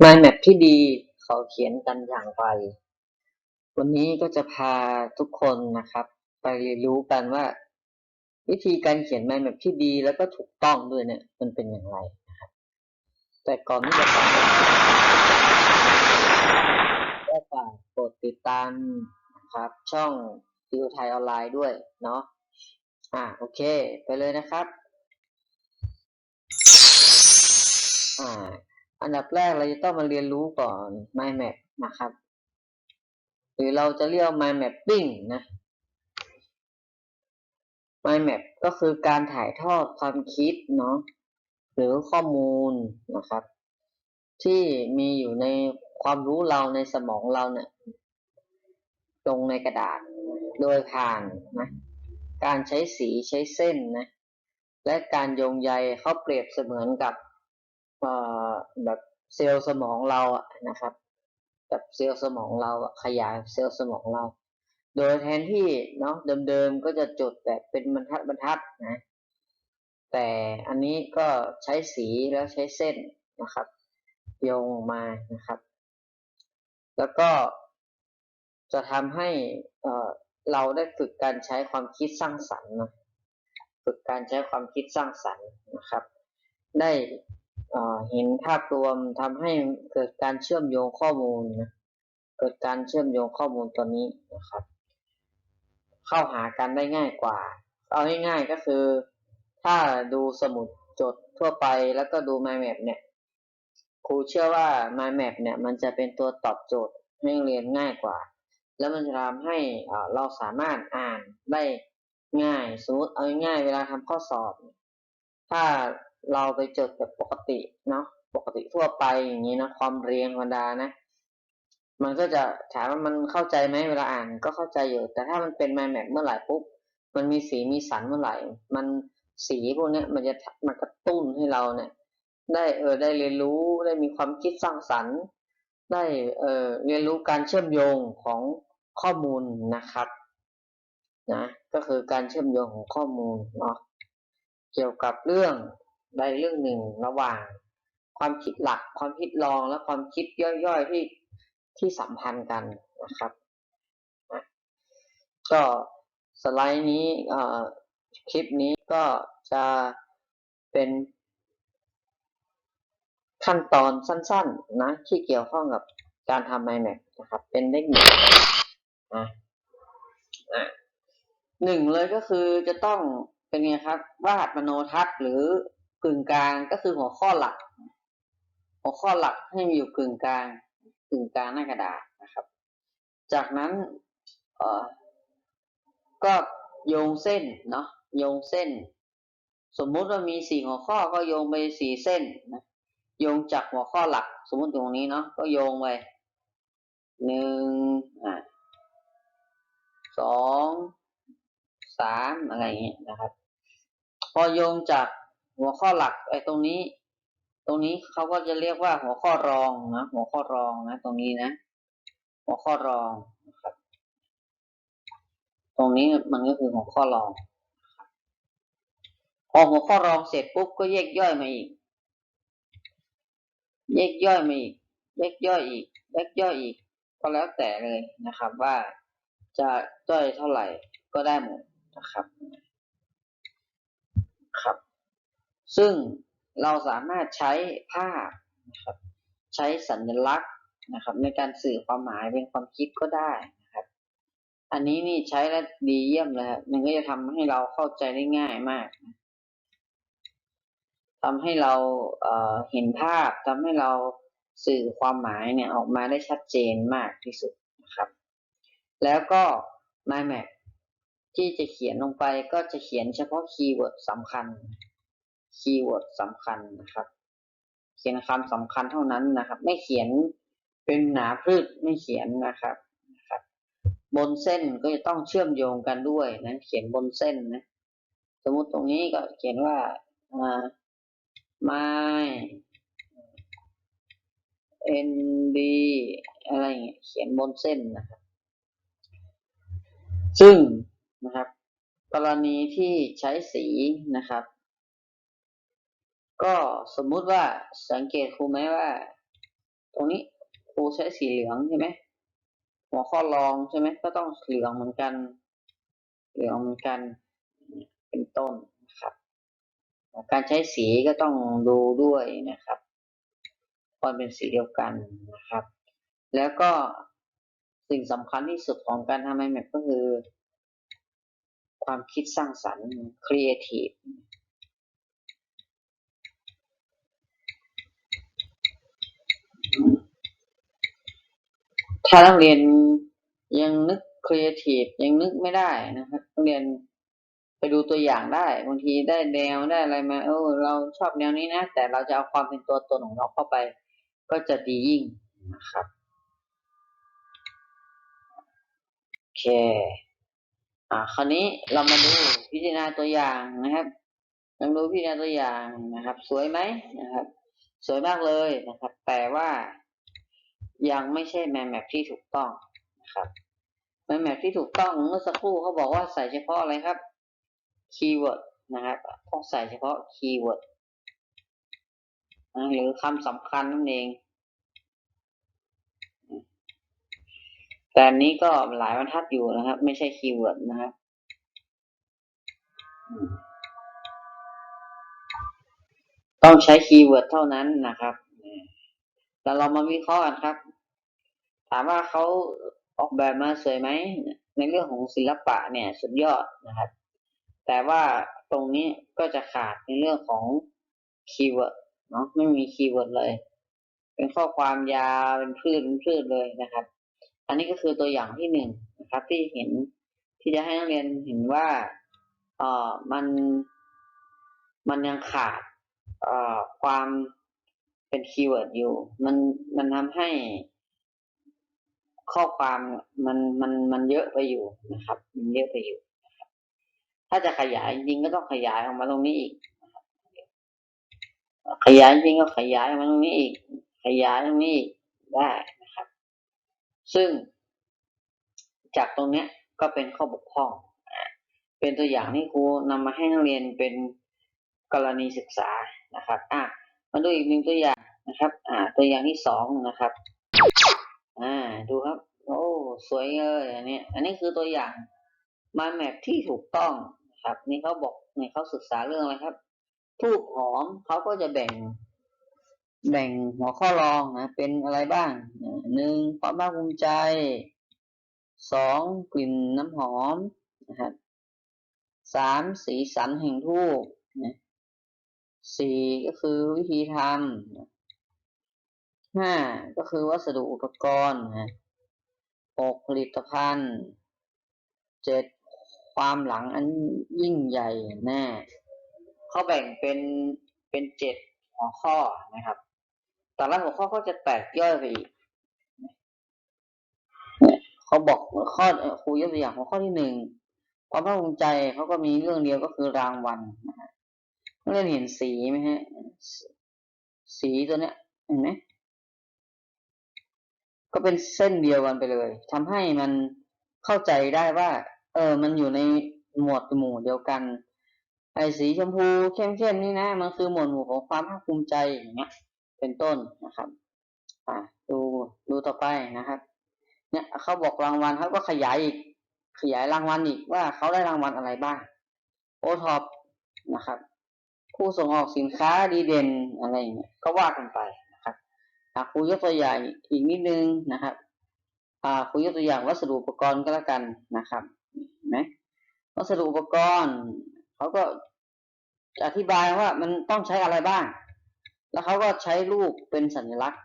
mind map ที่ดีเขาเขียนกันอย่างไร วันนี้ก็จะพาทุกคนนะครับ ไปเรียนรู้กันว่า วิธีการเขียน mind map ที่ดีแล้วก็ถูกต้องด้วยเนี่ย มันเป็นอย่างไรนะครับ แต่ก่อนที่จะไปก็ฝากกดติดตามนะครับ ช่องติวไทยออนไลน์ด้วยเนาะอ่าโอเค ไปเลยนะครับ อ่า อันดับแรกเราจะต้องมาเรียนรู้ก่อน mind map นะครับ หรือเราจะเรียกว่า mind mapping นะ mind map ก็คือการถ่ายทอดความคิดเนาะหรือข้อมูลนะครับ ที่มีอยู่ในความรู้เราในสมองเราเนี่ยลงในกระดาษโดยผ่านนะการใช้สีใช้เส้นนะและการโยงใยเขาเปรียบเสมือนกับ แบบเซลล์สมองเราอะนะครับ แบบเซลล์สมองเราอะขยายเซลล์สมองเรา โดยแทนที่เนาะเดิมๆก็จะจดแบบเป็นบรรทัดบรรทัดนะแต่อันนี้ก็ใช้สีแล้วใช้เส้นนะครับโยงออกมานะครับ แล้วก็จะทำให้เอ่อเราได้ฝึกการใช้ความคิดสร้างสรรค์นะฝึกการใช้ความคิดสร้างสรรค์นะครับ ได้ เห็นภาพรวมทำให้เกิดการเชื่อมโยงข้อมูลนะเกิดการเชื่อมโยงข้อมูลตัวนี้นะครับ เข้าหากันได้ง่ายกว่า เอาง่ายๆก็คือ ถ้าดูสมุดจดทั่วไปแล้วก็ดู mind map เนี่ยครูเชื่อว่า mind map เนี่ยมันจะเป็นตัวตอบโจทย์ให้เรียนง่ายกว่า แล้วมันจะทำให้เราสามารถอ่านได้ง่ายสมมติเอาง่ายเวลาทำข้อสอบ ถ้า เราไปจดแบบปกติเนาะปกติทั่วไปอย่างนี้นะความเรียงธรรมดานะ มันก็จะถามว่ามันเข้าใจไหมเวลาอ่านก็เข้าใจอยู่ แต่ถ้ามันเป็น mind map เมื่อไหร่ปุ๊บมันมีสีมีสันเมื่อไหร่ มันสีพวกนี้มันจะมันกระตุ้นให้เราเนี่ย ได้เออได้เรียนรู้ได้มีความคิดสร้างสรรค์ ได้เออเรียนรู้การเชื่อมโยงของข้อมูลนะครับนะก็คือการเชื่อมโยงของข้อมูลเนาะเกี่ยวกับเรื่อง ใดเรื่องหนึ่งระหว่าง ความคิดหลัก ความคิดรองและความคิดย่อยๆที่ที่สัมพันธ์กันนะครับ ก็สไลด์นี้คลิปนี้ก็จะเป็นขั้นตอนสั้นๆนะที่เกี่ยวข้องกับการทำ mind map นะครับ เป็นเทคนิคนะอะหนึ่งเลยก็คือจะต้องเป็นไงครับวาดมโนทัศน์หรือ กึ่งกลางก็คือหัวข้อหลัก หัวข้อหลักให้มีอยู่กึ่งกลางกึ่งกลางหน้ากระดาษนะครับ จากนั้นเออก็โยงเส้นเนาะโยงเส้น สมมุติว่ามีสี่หัวข้อก็โยงไปสี่เส้นนะโยงจากหัวข้อหลัก สมมติตรงนี้เนาะก็โยงไปหนึ่งอะสองสามอะไรอย่างเงี้ยนะครับ พอโยงจาก หัวข้อหลักไอ้ตรงนี้ ตรงนี้เขาก็จะเรียกว่าหัวข้อรองนะหัวข้อรองนะตรงนี้นะ หัวข้อรองนะครับตรงนี้มันก็คือหัวข้อรอง พอหัวข้อรองเสร็จปุ๊บก็แยกย่อยมาอีก แยกย่อยมาอีกแยกย่อยอีกแยกย่อยอีก ก็แล้วแต่เลยนะครับว่าจะย่อยเท่าไหร่ก็ได้หมดนะครับ ครับ ซึ่งเราสามารถใช้ภาพนะครับใช้สัญลักษณ์นะครับ ในการสื่อความหมายเป็นความคิดก็ได้นะครับ อันนี้นี่ใช้แล้วดีเยี่ยมเลยครับมันก็จะทำให้เราเข้าใจได้ง่ายมากทำให้เราเเห็นภาพทำให้เราสื่อความหมายเนี่ยออกมาได้ชัดเจนมากที่สุดนะครับ แล้วก็ mind map ที่จะเขียนลงไปก็จะเขียนเฉพาะคีย์เวิร์ดสำคัญ คีย์เวิร์ดสำคัญนะครับ เขียนคำสำคัญเท่านั้นนะครับ ไม่เขียนเป็นหนาพืชไม่เขียนนะครับนะครับ บนเส้นก็จะต้องเชื่อมโยงกันด้วยนะเขียนบนเส้นนะสมมุติตรงนี้ก็เขียนว่าอ่า my nd อะไรเงี้ยเขียนบนเส้นนะครับ ซึ่งนะครับ กรณีที่ใช้สีนะครับ ก็สมมุติว่าสังเกตครูไหมว่า ตรงนี้ครูใช้สีเหลืองใช่ไหมหัวข้อรองใช่ไหมก็ต้องเหลืองเหมือนกัน เหลืองเหมือนกันเป็นต้นนะครับการใช้สีก็ต้องดูด้วยนะครับควรเป็นสีเดียวกันนะครับ แล้วก็สิ่งสำคัญที่สุดของการทำ IMAP ก็คือ ความคิดสร้างสรรค์ creative ถ้านักเรียนยังนึกครีเอทีฟยังนึกไม่ได้นะครับนักเรียนไปดูตัวอย่างได้บางทีได้แนวได้อะไรมาเออเราชอบแนวนี้นะ แต่เราจะเอาความเป็นตัวตนของเราเข้าไป ก็จะดียิ่งนะครับโอเค อ่าคราวนี้เรามาดูพิจารณาตัวอย่างนะครับลองดูพิจารณาตัวอย่างนะครับ สวยไหมนะครับ สวยมากเลยนะครับ แต่ว่า ยังไม่ใช่แมแมปที่ถูกต้องนะครับแมแมปที่ถูกต้องเมื่อสักครู่เขาบอกว่าใส่เฉพาะอะไรครับคีย์เวิร์ดนะครับต้องใส่เฉพาะคีย์เวิร์ดหรือคำสำคัญนั่นเอง แต่นี้ก็หลายบรรทัดอยู่นะครับ ไม่ใช่คีย์เวิร์ดนะครับต้องใช้คีย์เวิร์ดเท่านั้นนะครับแล้วเรามาวิเคราะห์กันครับ ถามว่าเขาออกแบบมาสวยไหมในเรื่องของศิลปะเนี่ยสุดยอดนะครับ แต่ว่าตรงนี้ก็จะขาดในเรื่องของคีย์เวิร์ดเนาะไม่มีคีย์เวิร์ดเลย เป็นข้อความยาวเป็นพืชเป็นพืชเลยนะครับ อันนี้ก็คือตัวอย่างที่หนึ่งนะครับ ที่เห็นที่จะให้นักเรียนเห็นว่าเอ่อมันมันยังขาดเอ่อความเป็นคีย์เวิร์ดอยู่ มันมันทำให้ ข้อความมันมันมันเยอะไปอยู่นะครับ มันเยอะไปอยู่ ถ้าจะขยายจริงก็ต้องขยายออกมาตรงนี้อีก ขยายจริงก็ขยายออกมาตรงนี้อีก ขยายตรงนี้อีกได้นะครับ ซึ่ง จากตรงเนี้ยก็เป็นข้อบกพร่อง เป็นตัวอย่างที่ครูนำมาให้นักเรียนเป็นกรณีศึกษานะครับ อะ มาดูอีกหนึ่งตัวอย่างนะครับ อ่า ตัวอย่างที่สองนะครับ อ่า ดูครับ โอ้ สวยเลยอันนี้ อันนี้คือตัวอย่างมาแมปที่ถูกต้องครับ นี่เขาบอกนี่เขาศึกษาเรื่องอะไรครับทูบหอมเขาก็จะแบ่ง แบ่งหัวข้อรองนะ เป็นอะไรบ้างหนึ่งความภาคภูมิใจสองกลิ่นน้ำหอมนะครับสามสีสันแห่งทูบนะสี่ก็คือวิธีทำ ห้าก็คือวัสดุอุปกรณ์นะหกผลิตภัณฑ์เจ็ดความหลังอันยิ่งใหญ่แน่เขาแบ่งเป็นเป็นเจ็ดหัวข้อนะครับ แต่ละหัวข้อก็จะแตกย่อยไปอีกเขาบอกข้อครูยกตัวอย่างหัวข้อที่หนึ่งความภาคภูมิใจเขาก็มีเรื่องเดียวก็คือรางวัลนะฮะเรียนเห็นสีไหมฮะสีตัวเนี้ยเห็นไหม ก็เป็นเส้นเดียวกันไปเลยทำให้มันเข้าใจได้ว่า เออ มันอยู่ในหมวดหมู่เดียวกัน ไอ้สีชมพูเข้มๆนี่นะ มันคือหมวดหมู่ของความภาคภูมิใจอย่างเงี้ย เป็นต้นนะครับอ่าดูดูต่อไปนะครับ เนี่ยเขาบอกรางวัลเขาก็ขยายอีกขยายรางวัลอีกว่าเขาได้รางวัลอะไรบ้างโอท็อปนะครับ ผู้ส่งออกสินค้าดีเด่นอะไรเงี้ยก็ว่ากันไป นะครับอ่าครูยกตัวอย่างอีกนิดนึงนะครับครูยกตัวอย่างวัสดุอุปกรณ์ก็แล้วกันนะครับนะวัสดุอุปกรณ์เขาก็อธิบายว่ามันต้องใช้อะไรบ้าง แล้วเขาก็ใช้รูปเป็นสัญลักษณ์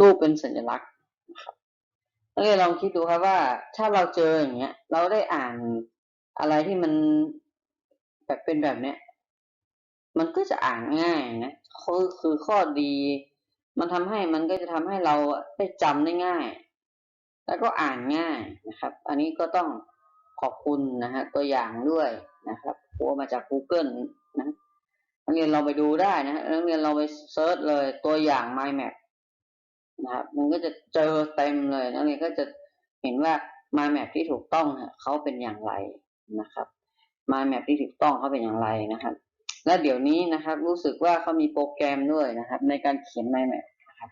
รูปเป็นสัญลักษณ์นะครับนักเรียนลองคิดดูครับว่า ถ้าเราเจออย่างเงี้ย เราได้อ่านอะไรที่มันแบบเป็นแบบเนี้ย มันก็จะอ่านง่ายนะคือคือข้อดี มันทำให้มันก็จะทำให้เราได้จำได้ง่าย แล้วก็อ่านง่ายนะครับ อันนี้ก็ต้องขอบคุณนะฮะตัวอย่างด้วยนะครับตัวมาจาก Google นะนักเรียนเราไปดูได้นะฮะนักเรียนเราไปเซิร์ชเลยตัวอย่าง mind map นะครับมันก็จะเจอเต็มเลยนักเรียนก็จะเห็นว่า mind map ที่ถูกต้องเขาเป็นอย่างไรนะครับ mind map ที่ถูกต้องเขาเป็นอย่างไรนะครับ และเดี๋ยวนี้นะครับ รู้สึกว่าเขามีโปรแกรมด้วยนะครับ ในการเขียน mind map นะครับ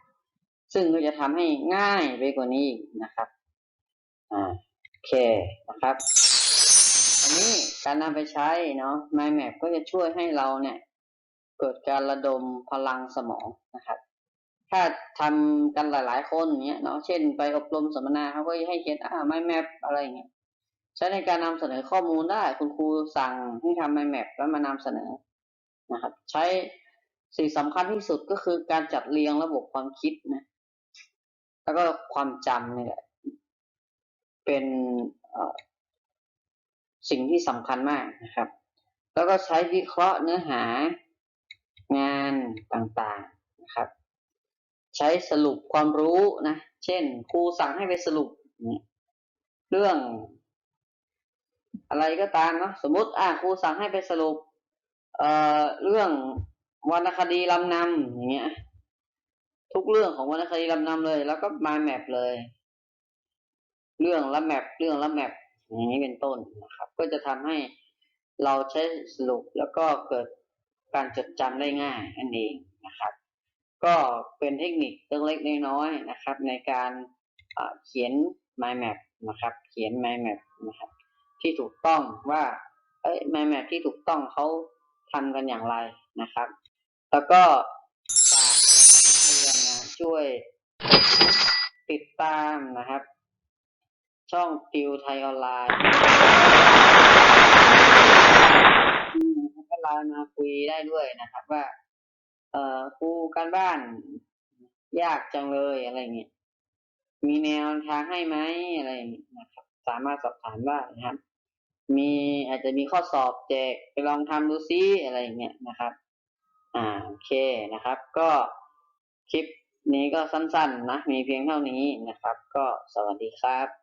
ซึ่งก็จะทำให้ง่ายไปกว่านี้นะครับอ่าโอเคนะครับ อันนี้การนำไปใช้เนาะ mind map ก็จะช่วยให้เราเนี่ย เกิดการระดมพลังสมองนะครับ ถ้าทำกันหลายๆ คนเนี้ยเนาะเช่นไปอบรมสัมมนาเขาก็ให้เขียนอ่า mind map อะไรอย่างเงี้ยใช้ในการนำเสนอข้อมูลได้คุณครูสั่งให้ทำ mind map แล้วมานำเสนอ นะครับ ใช้สิ่งสำคัญที่สุดก็คือการจัดเรียงระบบความคิดนะแล้วก็ความจำนี่แหละเป็นสิ่งที่สำคัญมากนะครับ แล้วก็ใช้วิเคราะห์เนื้อหางานต่างๆนะครับ ใช้สรุปความรู้นะ เช่นครูสั่งให้ไปสรุปเนี่ยเรื่อง อะไรก็ตามเนาะสมมติอ่าครูสั่งให้ไปสรุป เอ่อเรื่องวรรณคดีลำนำอย่างเงี้ย ทุกเรื่องของวรรณคดีลำนำเลย แล้วก็มาแมปเลย เรื่องละแมปเรื่องละแมปอย่างนี้เป็นต้นนะครับ ก็จะทำให้เราใช้สรุปแล้วก็เกิดการจดจำได้ง่ายนั่นเองนะครับ ก็เป็นเทคนิคเล็กๆน้อยๆนะครับ ในการเขียน mind map นะครับ เขียน mind map นะครับ ที่ถูกต้องว่า เอ้ย mind map ที่ถูกต้องเขา ทำกันอย่างไรนะครับ แล้วก็ฝากเรียนนะช่วยติดตามนะครับ ช่องติวไทยออนไลน์ก็ไลน์มาคุยได้ด้วยนะครับ ว่า เอ่อครูการบ้าน ยากจังเลยอะไรเงี้ยมีแนวทางให้ไหมอะไรนะครับ สามารถสอบถามได้นะครับ มีอาจจะมีข้อสอบแจกไปลองทำดูซิอะไรอย่างเงี้ยนะครับ อ่าโอเคนะครับ ก็คลิปนี้ก็สั้นๆนะ มีเพียงเท่านี้นะครับ ก็สวัสดีครับ